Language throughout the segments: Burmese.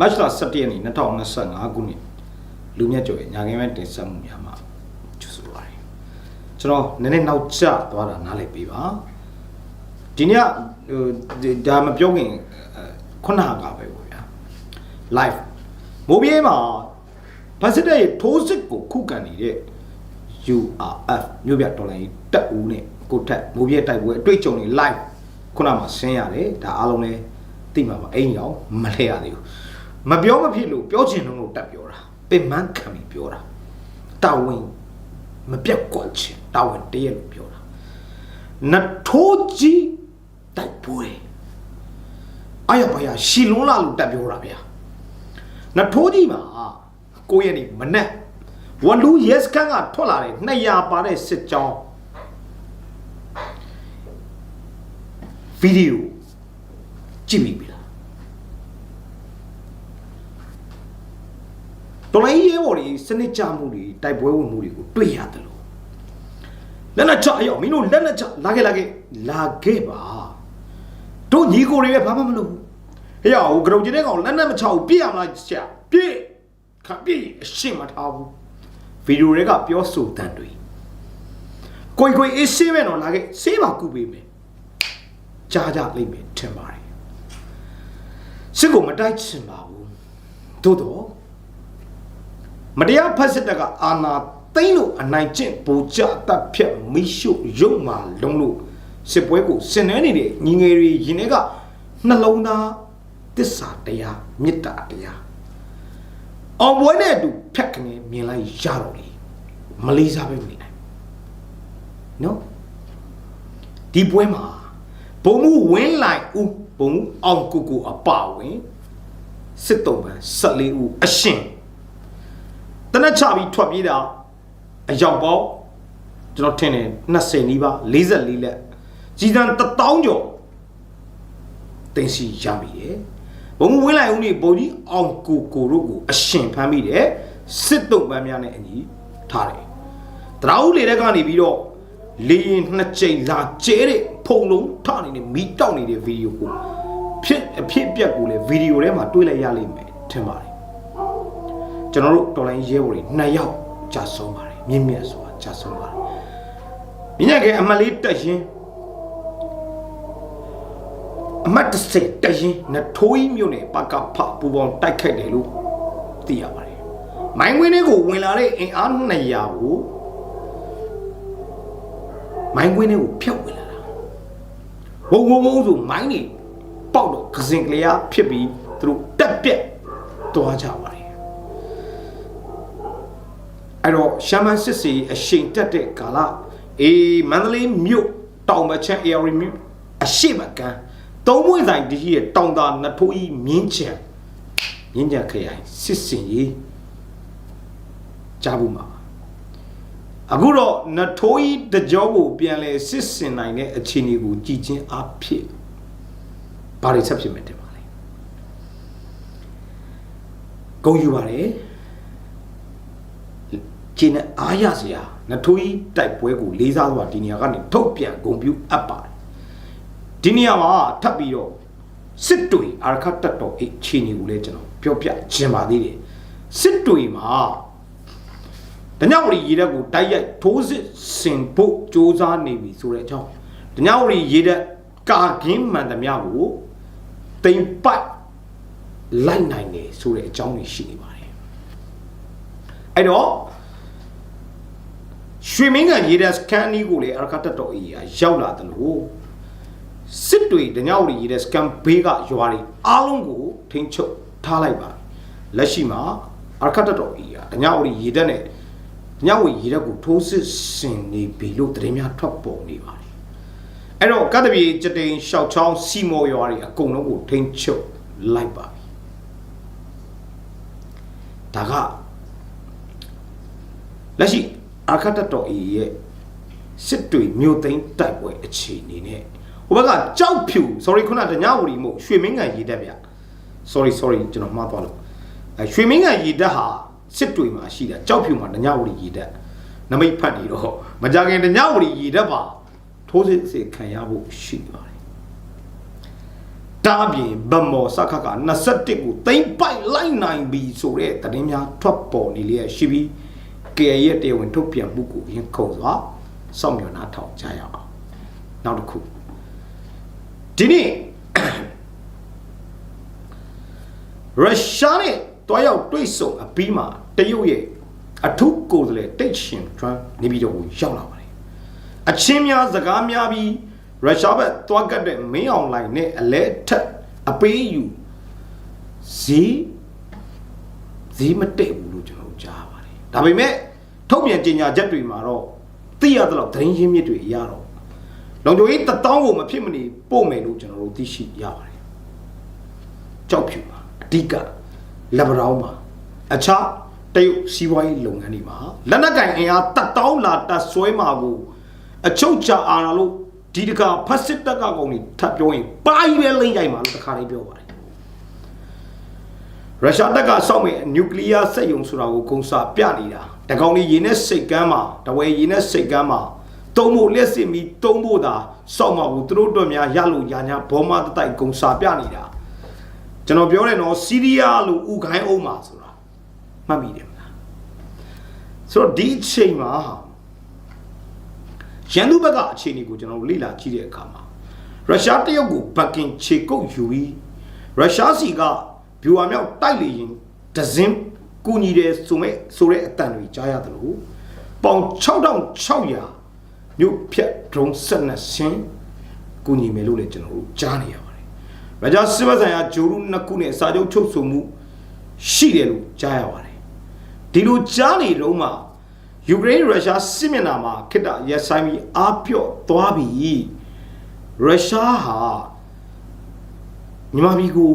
မတ်လ17ရက်နေ့2025ခုနှစ်လူမြတ်ကျော်ရဲ့ညာခင်းမဲ့တင်ဆက်မှုများမှာကျူဆိုပါရယ်ကျွန်တော်နည်းနည်းနောက်ကျသွားတာနားလည်ပေးပါဒီနေ့ကဟိုဒီဒါမပြောခင်အဲခုနကပဲပေါ့ဗျာ live မိုးပြေးမှာဗတ်စစ်တဲ့ထိုးစစ်ကိုခုခံနေတဲ့ URF မြို့ပြဒေါ်လာကြီးတက်ဦးနဲ့ကိုထက်မိုးပြေးတိုက်ပွဲအတွေ့အကြုံတွေ live ခုနကမှဆင်းရတယ်ဒါအားလုံးလည်းသိမှာပါအိမ်ရောမလဲရသေးဘူး မပြောမဖြစ်လို့ပြောချင်တော့လို့တက်ပြောတာပင်မခံပြီးပြောတာတာဝန်မပြတ်ကွက်ချင်တာဝန်တရက်လို့ပြောတာနတ်ထိုးကြီးတိုက်ပွဲအာရပါရရှီလွန်းလာလို့တက်ပြောတာဗျာနတ်ထိုးကြီးမှာကိုယ့်ရဲ့နေမနဲ့ဝလူရဲစကန်ကထွက်လာတဲ့200ပါတဲ့စစ်ကြောင်းဗီဒီယိုကြည့်ပြီးပြီ လားတော်လိုင်းရဲဘော်တွေစနစ်ကြမှုတွေတိုက်ပွဲဝင်မှုတွေကိုတွေ့ရတယ်လို့လက်လက်ချအယောမင်းတို့လက်လက်ချလာခဲ့လာခဲ့လာခဲ့ပါတို့ညီကိုတွေလည်းဘာမှမလုပ်ဘူးဟေ့ဟိုကရုံကျင်းတဲ့ကောင်လက်နဲ့မချဘူးပြည့်ရမလားဆရာပြည့်ခပြည့်အရှင်းမထားဘူးဗီဒီယိုတွေကပြောဆိုတန်တွေကိုကိုကိုအေးဆေးမဲ့တော့လာခဲ့ဆေးပါကုပေးမယ်ကြားကြလိမ့်မယ်ထင်ပါတယ်စစ်ကိုမတိုက်ချင်ပါဘူးသို့တော့ မတရားဖက်စစ်တပ်ကအာဏာသိမ်းလို့အနိုင်ကျင့်ပူကြတပ်ဖြတ်မိရှုရုပ်မာလုံးလို့စစ်ပွဲကိုဆင်နွှဲနေတဲ့ညီငယ်တွေရင်ထဲကနှလုံးသားတစ္ဆာတရားမေတ္တာတရားအောင်ပွဲနဲ့အတူဖြတ်ကနေမြင်လိုက်ရတော့လေမလေးစားပဲမနေနိုင်နော်ဒီပွဲမှာဘုံမှုဝင်းလိုက်ဦးဘုံမှုအောင်ကိုကိုအပါဝင်စစ်တုံးပန်14ဦးအရှင် တနက်ချပြီးထွက်ပြေးတာအယောက်ပေါင်းကျွန်တော်ထင်တယ်20နီးပါး44လက်ကြီးစံ1000ကျော်တင်စီရပြီတယ်ဘုံမဝင်းလိုက်ဦးနေပုံကြီးအောင်ကိုကိုတို့ကိုအရှင်ဖမ်းမိတယ်စစ်တုံးပန်းများနဲ့အညီထားတယ်တရာဦးလေတဲ့ကနေပြီးတော့လေရင်နှစ်ကြိမ်လာကျဲတဲ့ဖုံလုံးထနေတဲ့မီးတောက်နေတဲ့ဗီဒီယိုကိုဖြစ်အဖြစ်အပျက်ကိုလည်းဗီဒီယိုထဲမှာတွေ့လိုက်ရလိမ့်မယ်ထင်ပါတယ် ကျွန်တော်တို့တော်လိုင်းရဲဘော်တွေနှစ်ယောက်ကြာဆုံးပါတယ်မြင့်မြတ်စွာကြာဆုံးပါတယ်မြင့်မြတ်ကအမလေးတက်ရင်အမတ်တစ်စိတ်တရင်နထိုးကြီးမြို့နယ်ပကဖပူပေါင်းတိုက်ခိုက်တယ်လို့သိရပါတယ်။မိုင်းဝင်းတွေကိုဝင်လာတဲ့အင်အား200ကိုမိုင်းဝင်းတွေကိုဖျောက်ဝင်လာတာ။ဝုံဝုံဝုံဆိုမိုင်းတွေပေါက်တော့ကစင်ကလေးအားဖြစ်ပြီးသူတို့တက်ပြက်သွားကြပါ အဲ့တော့ရှမ်းမန်စစ်စီအရှိန်တက်တဲ့ကာလအေးမန္တလေးမြို့တောင်မချမ်း area မြို့အရှိမကန်သုံးမွေဆိုင်တကြီးရဲ့တောင်တာနထိုးကြီးမြင်းချံမြင်းချံခရိုင်စစ်စင်ကြီးကြားဘူးမှာအခုတော့နထိုးကြီးတကြောကိုပြန်လဲစစ်စင်နိုင်တဲ့အခြေအနေကိုကြည်ချင်းအဖြစ်ဘာတွေဆက်ဖြစ်မယ်တင်ပါလဲဂုံယူပါတယ် ကျင်းနဲ့အားရစရာနထိုးကြီးတိုက်ပွဲကိုလေးစားစွာဒီနေရာကနေထုတ်ပြန်ဂုံပြူအပ်ပါတယ်ဒီနေရာမှာထပ်ပြီးတော့စစ်တွေအာရခတ်တက်တော်အိတ်ချီနေကိုလည်းကျွန်တော်ပြောပြခြင်းပါသေးတယ်စစ်တွေမှာတညဝရီရေတက်ကိုတိုက်ရိုက်ထိုးစစ်ဆင်ဖို့စ조사နေပြီဆိုတဲ့အကြောင်းတညဝရီရေတက်ကာကင်းမှန်သမျှကိုတိမ်ပိုက်လိုက်နိုင်တယ်ဆိုတဲ့အကြောင်းတွေရှိနေပါတယ်အဲ့တော့ ရွှေမင်းကန်ရေတက်စကန်နီကိုလေအာရခတ်တက်တော်အေးရောက်လာတယ်လို့စစ်တွေတညဝရီရေးတဲ့ scam ဘေးကရွာတွေအားလုံးကိုထိန်းချုပ်ထားလိုက်ပါလက်ရှိမှာအာခတ်တော်ကြီးကတညဝရီရေးတဲ့နဲ့တညဝရီရေးတဲ့ကိုထိုးစစ်ဆင်နေပြီလို့သတင်းများထွက်ပေါ်နေပါတယ်အဲ့တော့ကတ္တပြေကြတိန်ရှောက်ချောင်းစီမော်ရွာတွေအကုန်လုံးကိုထိန်းချုပ်လိုက်ပါပြီဒါကလက်ရှိ အာခတ်တော်ကြီးရဲ့စစ်တွေမြို့သိမ်းတိုက်ပွဲအခြေအနေနဲ့ဟိုဘက်ကကြောက်ဖြူ sorry ခုနတညဝရီမို့ရွှေမင်းကန်ရေတက်ဗျ sorry sorry ကျွန်တော်မှားသွားလို့အဲရွှေမင်းကန်ရေတက်ဟာစစ်တွေမှာရှိတာကြောက်ဖြူမှာတညဝရီရေတက်နမိတ်ဖတ်နေတော့မကြခင်တညဝရီရေတက်ပါထိုးစစ်စေခံရဖို့ရှိပါတယ်တဒါအပြင်ဗမော်စခက21ကိုတိမ့်ပိုက်လိုက်နိုင်ပြီဆိုတဲ့သတင်းများထွက်ပေါ်နေလျက်ရှိပြီး ကေရဲ့တရားဝင်ထုတ်ပြန်မှုကိုရင်ခုန်စွာစောင့်မျှော်နှာထောင်ကြရအောင်နောက်တစ်ခုဒီနေ့ရုရှားနဲ့တွားရောက်တွေ့ဆုံအပြီးမှာတရုတ်ရဲ့အထူးကိုယ်စားလှယ်တိတ်ရှင်ထရမ်နေပြီးတော့ရောက်လာပါတယ်အချင်းများစကားများပြီးရုရှားဘက်တွားကတ်တဲ့မင်းအောင်လိုင်းနဲ့အလဲထက်အပေးယူဈေးဈေးမတိတ်ဘူးလို့ကျွန်တော်ကြားပါတယ်ဒါပေမဲ့ ထုတ်ပြန်ကြေညာချက်တွေမှာတော့သိရသလောက်သတင်းရင်းမြစ်တွေရတော့လုံခြုံရေးတတောင်းကိုမဖြစ်မနေပို့မယ်လို့ကျွန်တော်တို့သိရှိရပါတယ်ကြောက်ဖြူပါအဓိကလက်ဗရောင်းမှာအခြားတရုတ်စီးပွားရေးလုပ်ငန်းတွေမှာလက်နက်ကင်အင်အားတတောင်းလာတဆွဲမှာကိုအချုပ်ချအာဏာလို့ဒီတကဖက်စစ်တပ်ကကောင်တွေထပ်ပြောရင်ပါကြီးပဲလိမ့်ကြိုင်မှာလို့တခါလေးပြောပါတယ်ရုရှားတပ်ကစောက်မဲ့နျူကလ িয়ার စက်ယုံဆိုတာကိုဂုံစာပြနေတာ တကောင်လေးရေနဲ့စိတ်ကမ်းမှာတဝဲရေနဲ့စိတ်ကမ်းမှာတုံးဖို့လက်စစ်မီတုံးဖို့သာစောက်မှာကိုသူတို့တို့များရလို့ညာညာဘောမတတိုက်ဂုံစာပြနေတာကျွန်တော်ပြောတယ်နော်စီးရီးယားလို့ဥခိုင်းအောင်မှာဆိုတာမှတ်မိတယ်မလားဆိုတော့ဒီအချိန်မှာရန်သူဘက်ကအခြေအနေကိုကျွန်တော်တို့လေ့လာကြည့်တဲ့အခါမှာရုရှားတရုတ်ကိုဘက်ကင်ခြေကုပ်ယူပြီးရုရှားစီကဗျူဟာမြောက်တိုက်လေရင်ဒဇင်း ကူညီတယ်ဆိုမဲ့ဆိုတဲ့အတန်တွေကြားရတယ်လို့ပေါင်6600မြို့ဖြတ်ဒရုန်းဆက်နှစ်ဆင်းကူညီမယ်လို့လည်းကျွန်တော်တို့ကြားနေရပါတယ်။ရုရှားစစ်ဘက်ဆိုင်ရာဂျိုရုနှစ်ခုနဲ့စာချုပ်ချုပ်ဆိုမှုရှိတယ်လို့ကြားရပါတယ်။ဒီလိုကြားနေတော့မှယူကရိန်းရုရှားစစ်မျက်နှာမှာခိတ္တရက်ဆိုင်ပြီးအားပြော့သွားပြီးရုရှားဟာမြန်မာပြည်ကို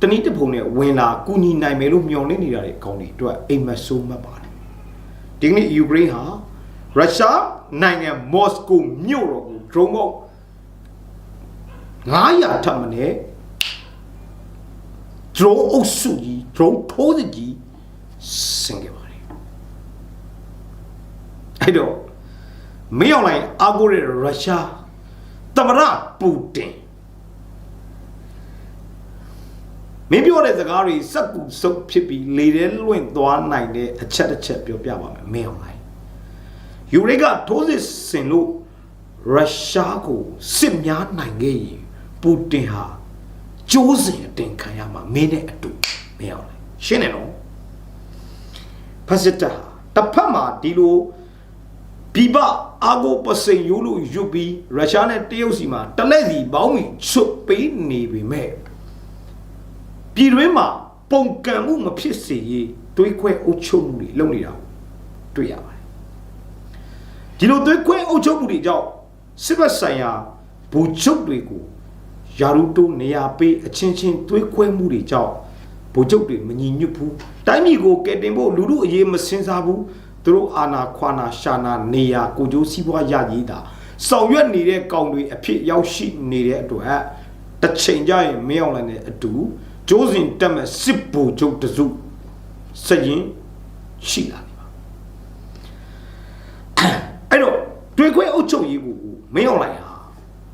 တနည်းတစ်ပုံနဲ့ဝင်လာကူညီနိုင်မယ်လို့မျှော်လင့်နေရတဲ့အကောင်တွေအတွက်အိမ်မက်ဆိုးမှတ်ပါတယ်ဒီကနေ့ယူကရိန်းဟာရုရှားနိုင်ငံမော်စကိုမြို့တော်ကို drone ပေါက်900ထပ်မနဲ့ drone အုပ်စုကြီး drone ထိုးစစ်ကြီးဆင်ခဲ့ပါတယ်အဲ့တော့မင်းအောင်လိုင်းအာကိုရဲ့ရုရှားသမရပူတင် မင်းပြောတဲ့စကားတွေစက်ကူစုပ်ဖြစ်ပြီးလေထဲလွင့်သွားနိုင်တဲ့အချက်တစ်ချက်ပြောပြပါမယ်မင်းအောင်လိုင်းယူရိကထိုးစစ်ဆင်လို့ရုရှားကိုစစ်များနိုင်ခဲ့ရင်ပူတင်ဟာကျိုးစင်အတင်ခံရမှာမင်းနဲ့အတူမင်းအောင်လိုင်းရှင်းတယ်နော်ဖက်စစ်တာတစ်ဖက်မှာဒီလိုပြပအာဂိုပစိန်ယိုးလို့ရွတ်ပြီးရုရှားနဲ့တရုတ်စီမှာတလက်စီပေါင်းပြီးချွတ်ပေးနေပေမဲ့ ပြည်တွင်းမှာပုံကံမှုမဖြစ်စေရေးတွေးခွဲအုပ်ချုပ်မှုတွေလုပ်နေတာကိုတွေ့ရပါတယ်ဒီလိုတွေးခွဲအုပ်ချုပ်မှုတွေကြောင့်စစ်ဘက်ဆိုင်ရာဘူချုပ်တွေကိုယာရုတိုးနေရာပေးအချင်းချင်းတွေးခွဲမှုတွေကြောင့်ဗိုလ်ချုပ်တွေမညီညွတ်ဘူးတိုင်းပြည်ကိုကယ်တင်ဖို့လူလူအရေးမစင်စားဘူးသူတို့အာနာခွာနာရှာနာနေရာကိုကျိုးစီးပွားရည်တာဆောင်ရွက်နေတဲ့ကောင်တွေအဖြစ်ရောက်ရှိနေတဲ့အတွက်တစ်ချိန်ကျရင်မင်းအောင်လည်းအတူ ကျိုးစဉ်တက်မဲ့စစ်ဘူချုပ်တစုစရင်ရှိလာနေပါအဲ့တော့တွေ့ခွဲအုပ်ချုပ်ရေးကိုမင်းအောင်လိုက်ဟာ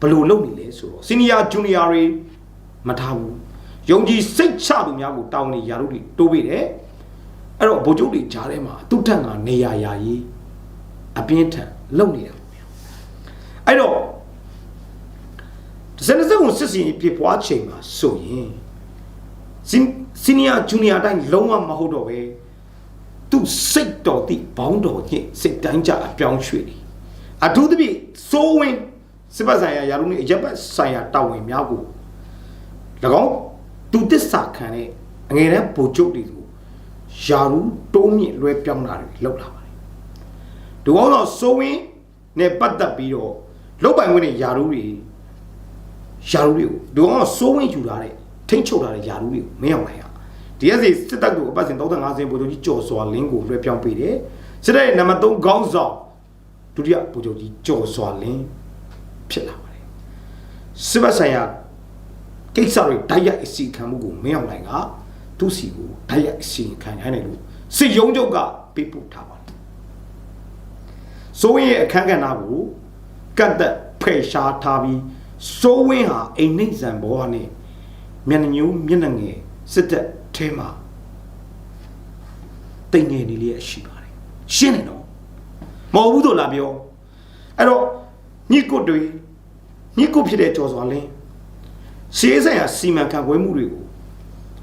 ဘယ်လိုလုပ်နေလဲဆိုတော့စီနီယာဂျူနီယာတွေမထားဘူးယုံကြည်စိတ်ချသူများကိုတောင်းနေရာတို့တွေတိုးပေးတယ်အဲ့တော့ဗိုလ်ချုပ်တွေကြားထဲမှာသူ့ထက်ကနေရာယာရေးအပြင်းထန်လုပ်နေတာပေါ့ဗျာအဲ့တော့စနေစုံစစ်စီပြပွားချိန်မှာဆိုရင် စီနီယာဂျူနီယာတိုင်းလုံးဝမဟုတ်တော့ပဲသူစိတ်တော်တိဘောင်းတော်ညစ်စိတ်တိုင်းကြအပြောင်းရွှေ့တယ်အထူးသဖြင့်စိုးဝင်းစစ်ပတ်ဆိုင်ရာယာရုနဲ့ရပ်ပတ်ဆိုင်ရာတာဝန်များကို၎င်းသူတစ္ဆာခံတဲ့အငယ်တန်းဗိုလ်ချုပ်တွေကိုယာရုတိုးမြင့်လွဲပြောင်းတာတွေလောက်လာပါတယ်ဒီကောင်တော့စိုးဝင်းနဲ့ပတ်သက်ပြီးတော့လုတ်ပိုင်ခွင့်နဲ့ယာရုတွေယာရုတွေကိုဒီကောင်ကစိုးဝင်းယူထားတဲ့ ထိမ့်ချုပ်ထားတဲ့ယာရုတွေကိုမင်းအောင်လိုက်ရဒီရက်စီစစ်တပ်ကိုအပတ်စဉ်35စင်ဗိုလ်ချုပ်ကြီးကျော်စွာလင်းကိုလွှဲပြောင်းပေးတယ်စစ်တပ်ရဲ့နံပါတ်3ခေါင်းဆောင်ဒုတိယဗိုလ်ချုပ်ကြီးကျော်စွာလင်းဖြစ်လာပါတယ်စစ်ဘက်ဆိုင်ရာကိစ္စတွေတိုက်ရိုက်အစီခံမှုကိုမင်းအောင်လိုင်ကသူ့စီကိုတိုက်ရိုက်အစီခံရနိုင်လို့စစ်ရုံးချုပ်ကပေးပို့ထားပါတယ်စိုးဝင်းရဲ့အခန်းကဏ္ဍကိုကတ်သက်ဖယ်ရှားထားပြီးစိုးဝင်းဟာအိမ်နှိမ့်ဆန်ဘောကနေ မျက်နှာညိုးမျက်နှာငယ်စစ်တပ်ထဲမှာတိမ်ငယ်နေလေးရှိပါတယ်ရှင်းနေတော့မဟုတ်ဘူးတော့လာပြောအဲ့တော့ညစ်ကုတ်တွေညစ်ကုတ်ဖြစ်တဲ့ကြော်စွာလင်းရှေးဆိုင်ရာစီမံခန့်ခွဲမှုတွေကို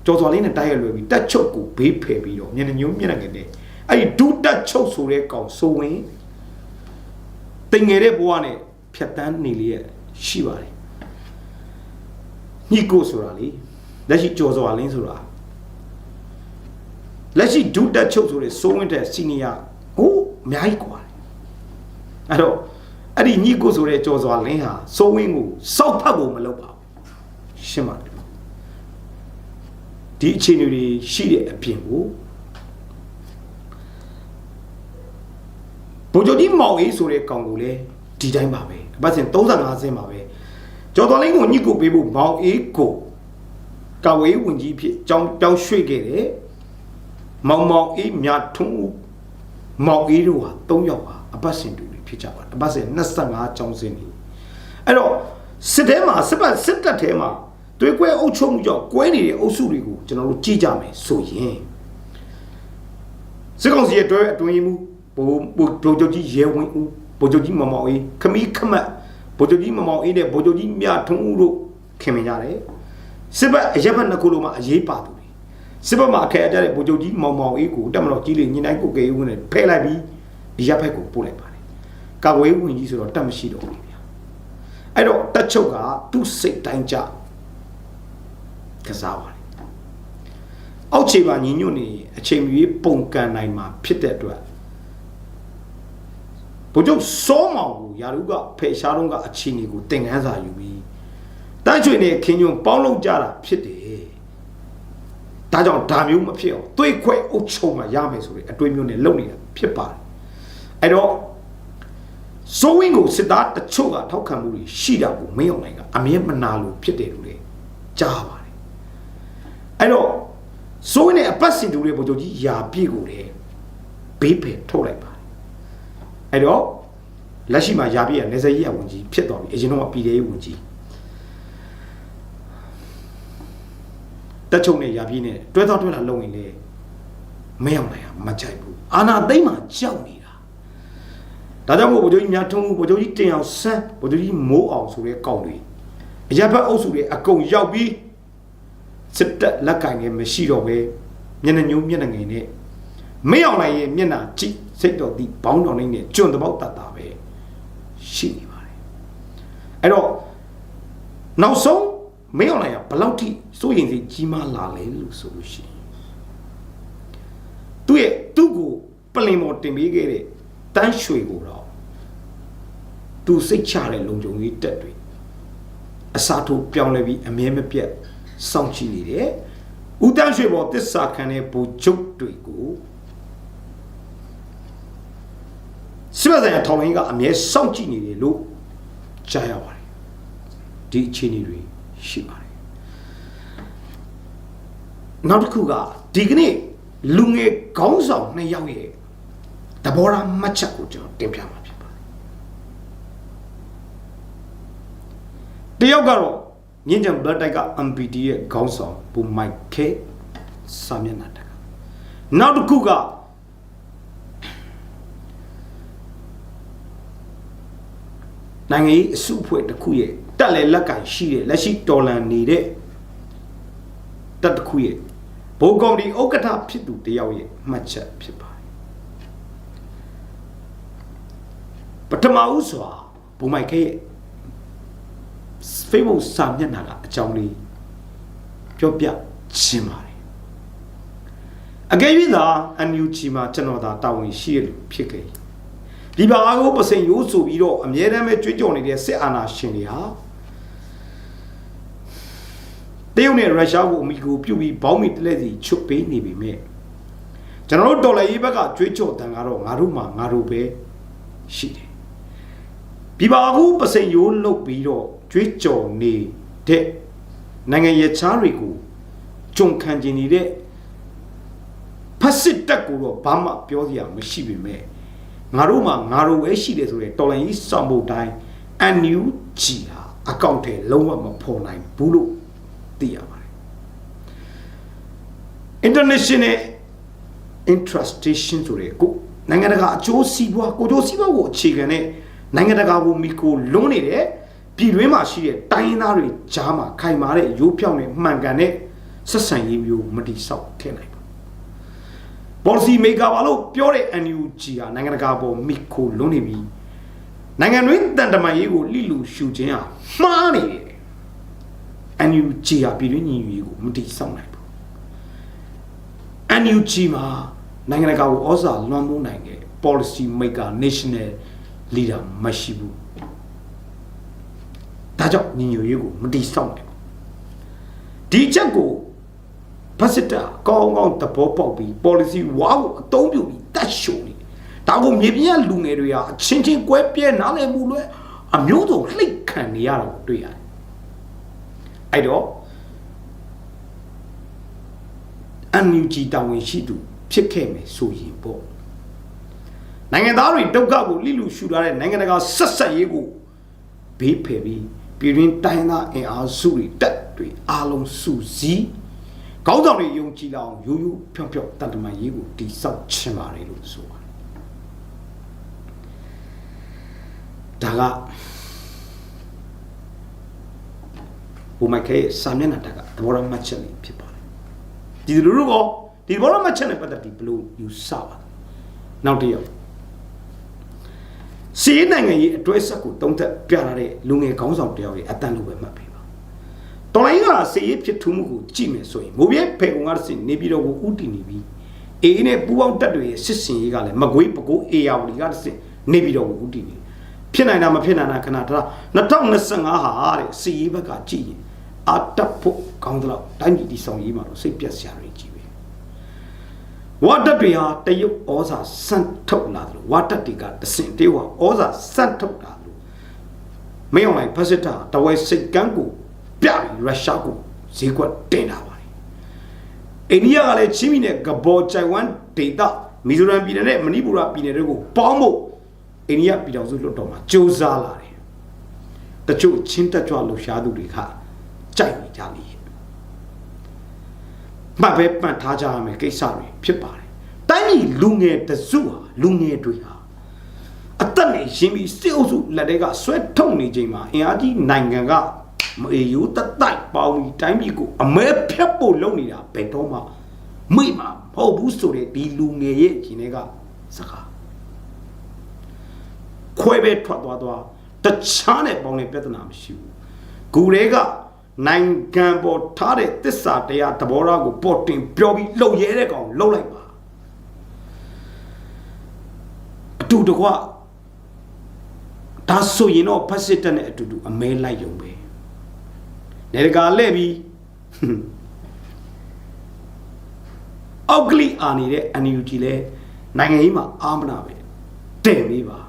ကြော်စွာလင်းနဲ့တိုက်ရလွယ်ပြီးတက်ချုပ်ကိုဘေးဖယ်ပြီးတော့မျက်နှာညိုးမျက်နှာငယ်နဲ့အဲ့ဒီဒုတက်ချုပ်ဆိုတဲ့ကောင်ဆိုဝင်တိမ်ငယ်တဲ့ဘဝနဲ့ဖြတ်တန်းနေလေးရှိပါတယ် ညစ်ကုတ်ဆိုတာလေလက်ရှိကြော်စွာလင်းဆိုတာလက်ရှိဒုတက်ချုပ်ဆိုတဲ့စိုးဝင်းတဲ့စီနီယာဟိုအများကြီးกว่าတယ်အဲ့တော့အဲ့ဒီညိကိုဆိုတဲ့ကြော်စွာလင်းဟာစိုးဝင်းကိုစောက်ဖတ်ဖို့မလုပ်ပါဘူးရှင်းပါတယ်ဒီအခြေအနေတွေရှိတဲ့အပြင်ကိုဘိုးချုပ်ကြီးမောင်အေးဆိုတဲ့ကောင်ကိုလည်းဒီတိုင်းပါပဲအပတ်စဉ်35ဆင်းပါပဲ ကျော်တော်လင်းကိုညှိကိုပေးဖို့မောင်အေးကိုကဝေးဝင်ကြီးဖြစ်ကြောင်းတောင်းရွှေ့ခဲ့တယ်မောင်မောင်အေးမြထွန်းဦးမောင်အေးတို့ဟာ3ယောက်ဟာအပတ်စဉ်တူတွေဖြစ်ကြပါတယ်အပတ်စဉ်25ကျောင်းစင်းနေအဲ့တော့စစ်ထဲမှာစစ်ပတ်စစ်တပ်ထဲမှာတွေးကွဲအုပ်ချုပ်မှုကြောင့်ကွဲနေတဲ့အုပ်စုတွေကိုကျွန်တော်တို့ကြည့်ကြမယ်ဆိုရင်စစ်ကောင်စီရဲ့တွဲအတွင်းမှုဘိုးဘိုးဘိုးချုပ်ကြီးရဲဝင်းဦးဘိုးချုပ်ကြီးမောင်မောင်အေးခမီးခမတ် ဘိုးချုပ်ကြီးမောင်မောင်အေးနဲ့ဘိုးချုပ်ကြီးမြထွန်းဦးတို့ခင်မင်ကြတယ်စစ်ဘက်အရက်ဘက်နှစ်ခုလုံးမှာအရေးပါသူတွေစစ်ဘက်မှာအခက်အကျတဲ့ဘိုးချုပ်ကြီးမောင်မောင်အေးကိုတက်မတော်ကြီးလေးညင်တိုင်းကိုကေဦးနဲ့ဖဲလိုက်ပြီးဒီရက်ဘက်ကိုပို့လိုက်ပါတယ်ကာကွယ်ဝင်ကြီးဆိုတော့တက်မရှိတော့ဘူးဗျာအဲ့တော့တက်ချုပ်ကသူ့စိတ်တိုင်းကြကစားပါတယ်အောက်ခြေပါညီညွတ်နေအချိန်မီပုံကန်နိုင်မှာဖြစ်တဲ့အတွက်ဘုကျုပ်စောမောင် ကိုယာရုကဖေရှားတော့ကအခြေအနေကိုတင်ကန်းစာယူပြီးတန်းချွေနဲ့ခင်းညွန်ပေါင်းလုံးကြတာဖြစ်တယ်ဒါကြောင့်ဒါမျိုးမဖြစ်အောင်သွေးခွဲအုပ်ချုပ်မှရမယ်ဆိုတဲ့အတွေးမျိုးနဲ့လုပ်နေတာဖြစ်ပါတယ်အဲ့တော့စိုးဝင်းကိုစစ်သားတချို့ကထောက်ခံမှုတွေရှိတာကိုမင်းအောင်နိုင်ကအမြဲမနာလို့ဖြစ်တယ်လို့လေကြားပါတယ်အဲ့တော့စိုးဝင်းနဲ့အပတ်စင်တူတဲ့ဗိုလ်ချုပ်ကြီးယာပြည့်ကိုလေဘေးဖယ်ထုတ်လိုက်ပါတယ်အဲ့တော့ လက်ရှိမှာယာပြည့်ကနေစရေးအဝင်ကြီးဖြစ်သွားပြီအရင်တော့ပြည်သေးဝင်ကြီးတက်ချုံနဲ့ယာပြည့်နဲ့တွဲတော့တွဲတာလုံရင်လေမင်းအောင်နိုင်ကမကြိုက်ဘူးအာနာသိမ့်မှာကြောက်နေတာဒါကြောင့်မို့ဗိုလ်ချုပ်ကြီးများထုံးဗိုလ်ချုပ်ကြီးတင်အောင်ဆန်းဗိုလ်ချုပ်ကြီးမိုးအောင်ဆိုတဲ့ကောင်းတွေအရက်ဘက်အုပ်စုတွေအကုန်ရောက်ပြီးစစ်တပ်လက်ကင်နေမရှိတော့ပဲမျက်နှာညိုးမျက်နှာငယ်နဲ့မင်းအောင်နိုင်ရဲ့မျက်နှာကြည့်စိတ်တော်သည့်ဘောင်းတော်လေးနဲ့ကျွန်းတပေါက်တတ်တာပဲ ရှိနေပါတယ်အဲ့တော့နောက်ဆုံးမင်းအောင်နိုင်ကဘယ်လောက်ထိစိုးရင်စိတ်ကြီးမားလာလဲလို့ဆိုလို့ရှိရင်သူ့ရဲ့သူ့ကိုပလင်ပေါ်တင်ပေးခဲ့တဲ့တန်းရွှေကိုတော့သူစိတ်ချတဲ့လုံခြုံရေးတက်တွေအစားထိုးပြောင်းလဲပြီးအမြဲမပြတ်စောင့်ကြည့်နေတယ်။ဦးတန်းရွှေပေါ်တစ္ဆာခံတဲ့ဘူချုပ်တွေကို စစ်ဘက်ဆိုင်ရာထောင်လိုင်းကအမြဲစောင့်ကြည့်နေတယ်လို့ကြားရပါတယ်။ဒီအခြေအနေတွေရှိပါတယ်။နောက်တစ်ခုကဒီကနေ့လူငယ်ခေါင်းဆောင်နှစ်ယောက်ရဲ့တဘောရာမှတ်ချက်ကိုကျွန်တော်တင်ပြမှာဖြစ်ပါတယ်တယောက်ကတော့ညင်ကြံဘလက်တိုက်က MPD ရဲ့ခေါင်းဆောင်ဘူမိုက်ခဲစာမျက်နှာတက်ကနောက်တစ်ခုက နိုင်ငံရေးအစုအဖွဲ့တစ်ခုရဲ့တက်လေလက်ကင်ရှိတဲ့လက်ရှိတော်လန်နေတဲ့တက်တစ်ခုရဲ့ဘိုးကောင်ဒီဥက္ကဋ္ဌဖြစ်သူတယောက်ရဲ့မှတ်ချက်ဖြစ်ပါတယ်ပထမဦးစွာဘူမိုက်ခဲရဲ့ Facebook စာမျက်နှာကအကြောင်းလေးပြောပြခြင်းပါတယ်အကယ်၍သာ NUG မှာကျွန်တော်သာတာဝန်ရှိရလို့ဖြစ်ခဲ့ ဒီပါကိုပစိန်ရိုးဆိုပြီးတော့အမြဲတမ်းပဲကြွေးကြော်နေတဲ့စစ်အာဏာရှင်တွေဟာတရုတ်နဲ့ရုရှားကိုအမိကိုပြုတ်ပြီးဘောင်းမီတလက်စီချွတ်ပေးနေပြီမြဲကျွန်တော်တို့တော်လှန်ရေးဘက်ကကြွေးကြော်တန်ကတော့ငါတို့မှငါတို့ပဲရှိတယ်ဒီပါကူပစိန်ရိုးလုတ်ပြီးတော့ကြွေးကြော်နေတဲ့နိုင်ငံရခြားတွေကိုကြုံခံကျင်နေတဲ့ဖက်စစ်တက်ကိုတော့ဘာမှပြောစရာမရှိပေမဲ့ ငါတို့မှငါတို့ပဲရှိတယ်ဆိုတဲ့တော်လိုင်းကြီးစောင့်ဖို့တိုင်းအန်ယူဂျီဟာအကောင့်ထဲလုံးဝမဖော်နိုင်ဘူးလို့သိရပါတယ် international interestation ဆိုတဲ့ကိုနိုင်ငံတကာအကျိုးစီးပွားကိုကျိုးစီးပွားကိုအခြေခံတဲ့နိုင်ငံတကာကိုမီကိုလွန်းနေတဲ့ပြည်တွင်းမှာရှိတဲ့တိုင်းရင်းသားတွေကြားမှာခိုင်မာတဲ့ရိုးဖြောင်းတဲ့မှန်ကန်တဲ့ဆက်ဆံရေးမျိုးမတိဆောက်ထည့်နိုင်ဘူး policy maker ဘာလို့ပြောတဲ့ NUG ဟာနိုင်ငံတကာပေါ်မီကိုလွန်းနေပြီနိုင်ငံတွင်းတန်တမာရေးကိုလိလူရှူခြင်းဟာမှားနေတယ် NUG ဟာပြည်တွင်းညီညွတ်ရေးကိုမတိဆောက်နိုင်ဘူး NUG မှာနိုင်ငံတကာကိုဩဇာလွှမ်းမိုးနိုင်တဲ့ policy maker national leader မရှိဘူးဒါကြောင့်ညီညွတ်ရေးကိုမတိဆောက်နိုင်ဘူးဒီချက်ကို ဖက်စစ်တာကောင်းကောင်းသဘောပေါက်ပြီး policy ဝါကိုအသုံးပြုပြီးတတ်ရှုံနေဒါကိုမြေပြင်ကလူငယ်တွေဟာအချင်းချင်းကွဲပြဲနားလည်မှုလွဲအမျိုးစုံလှိတ်ခံနေရတာကိုတွေ့ရတယ်အဲ့တော့ NUG တာဝန်ရှိသူဖြစ်ခဲ့မယ်ဆိုရင်ပေါ့နိုင်ငံသားတွေဒုက္ခကိုလိလူရှူထားတဲ့နိုင်ငံတကာဆက်ဆက်ရေးကိုဘေးဖယ်ပြီးပြည်တွင်းတိုင်းသားအင်အားစုတွေတက်တွေအားလုံးစုစည်း ကောင်းဆောင်တွေယုံကြည်လောက်ရိုးရိုးဖြောင်ဖြောင်တန်တမန်ရေးကိုတိဆောက်ချင်ပါတယ်လို့ဆိုပါတယ်ဒါကဘုမခဲစာမျက်နှာတက်ကသဘောရမှတ်ချက်လေးဖြစ်ပါတယ်ဒီလူတို့ကဒီဘောရမချက်နဲ့ပတ်သက်ပြီးဘလို့ယူဆပါနောက်တစ်ယောက်စီးနိုင်ငံရေးအတွဲဆက်ကိုတုံးသက်ပြလာတဲ့လူငယ်ခေါင်းဆောင်တယောက်ရဲ့အတန်လိုပဲမှတ်ပေး ပါတော်လိုင်းကစီးရေးဖြစ်ထူးမှုကိုကြည့်မယ်ဆိုရင်မိုးပြဲဖေကုံကစင်နေပြီးတော့ကိုဥတီနေပြီးအေးနဲ့ပူပေါင်းတက်တွေရဲ့စစ်စင်ရေးကလည်းမကွေးပကိုးအေယာဝတီကစင်နေပြီးတော့ကိုဥတီနေဖြစ်နိုင်တာမဖြစ်နိုင်တာခဏတလား2025ဟာတဲ့စီးရေးဘက်ကကြည့်ရင်အတက်ဖို့ကောင်းတော့တိုင်းပြည်တည်ဆောင်ရေးမှာတော့စိတ်ပြက်စရာတွေကြီးပဲဝါတက်တွေဟာတရုတ်ဩဇာစန့်ထုတ်လာတယ်လို့ဝါတက်တွေကတစင်တေးဝဩဇာစန့်ထုတ်တာလို့မင်းအောင်လိုက်ဖက်စစ်တာတဝဲစိတ်ကန်းကိုပြပြီး ရုရှားကိုဈေးကွက်တင်တာပါတယ်အိန္ဒိယကလည်းချင်းပြည်နယ်ကဘော်ချိုင်ဝမ်ဒေတာမီဇိုရမ်ပြည်နယ်နဲ့မဏိပူရပြည်နယ်တွေကိုပေါင်းဖို့အိန္ဒိယပြည်တော်စုလွှတ်တော်မှာစ조사လာတယ်တချို့ချင်းတက်ကြွလှူရှားသူတွေကကြိုက်နေကြလေမှတ်ပဲပန့်ထားကြရမယ်ကိစ္စတွေဖြစ်ပါတယ်တိုင်းပြည်လူငယ်တစုဟာလူငယ်တွေဟာအသက်နဲ့ရင်းပြီးစစ်အုပ်စုလက်တွေကဆွဲထုတ်နေချိန်မှာအင်အားကြီးနိုင်ငံက မအေယိုတတိုက်ပေါင်းပြီးတိုင်းပြည်ကိုအမဲဖြတ်ဖို့လုပ်နေတာဘယ်တော့မှမိမှာမဟုတ်ဘူးဆိုတဲ့ဒီလူငယ်ရဲ့ရှင်တွေကစကားခွဲပဲထွက်သွားသွားတခြားနဲ့ပေါင်းတဲ့ပြဿနာမရှိဘူးဂူတွေကနိုင်ငံပေါ်ထားတဲ့တစ္ဆာတရားသဘောထားကိုပေါ်တင်ပြောပြီးလှုပ်ရဲတဲ့ကောင်လှုပ်လိုက်ပါအတူတကွဒါဆိုရင်တော့ဖက်စစ်တက်နဲ့အတူတူအမဲလိုက်ရုံပဲ နေတကာလဲ့ပြီးအောက်ကလီအာနေတဲ့ NUG လဲနိုင်ငံရေးမှာအာမနာပဲတဲ့ပေးပါ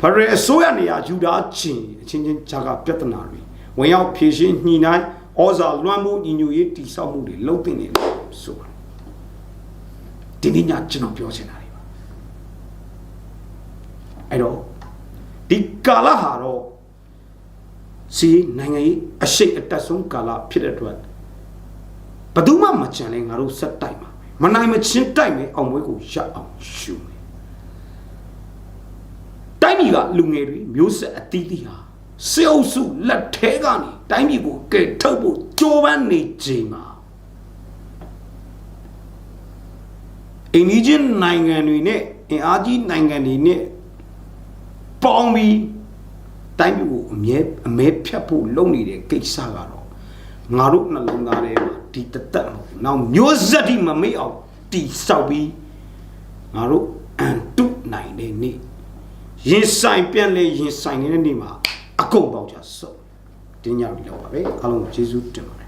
ဖရယ်အစိုးရနေရာယူတာချင်းအချင်းချင်းဂျာကပြဿနာတွေဝင်ရောက်ဖြည့်ရှင်းညှိနှိုင်းဩဇာလွှမ်းမိုးညီညွတ်ရေးတည်ဆောက်မှုတွေလုပ်တင်နေတယ်ဆိုပါဒီနေ့ညကျွန်တော်ပြောချင်တာတွေပါအဲ့တော့ဒီကာလဟာတော့ စီနိုင်ငံရေးအရှိတ်အတက်ဆုံးကာလဖြစ်တဲ့အတွက်ဘယ်သူမှမကြံလဲငါတို့ဆက်တိုက်မှာမနိုင်မချင်းတိုက်မယ်အောင်မွေးကိုရအောင်ရှူမယ်တိုင်းပြည်ကလူငယ်တွေမျိုးဆက်အသီးသီးဟာစေအုပ်စုလက်ထဲကနေတိုင်းပြည်ကိုကဲထုတ်ဖို့ကြိုးပမ်းနေချိန်မှာအိန္ဒိယနိုင်ငံတွေနဲ့အင်အားကြီးနိုင်ငံတွေနဲ့ပေါင်းပြီးတိုင်းပြည်ကိုအ မြဲအမဲဖြတ်ဖို့လုပ်နေတဲ့ကိစ္စကတော့ငါတို့နှလုံးသားထဲမှာဒီတသက်မဟုတ်ဘူး။နောက်မျိုးဆက်တိမမေ့အောင်တီဆောက်ပြီးငါတို့အန်တုနိုင်တဲ့နေ့ရင်ဆိုင်ပြန်လေရင်ဆိုင်နေတဲ့နေ့မှာအကုန်ပေါက်ကြစုပ်တင်းညောက်ပြီးလောက်ပါပဲအားလုံးကိုကျေးဇူးတင်ပါတယ်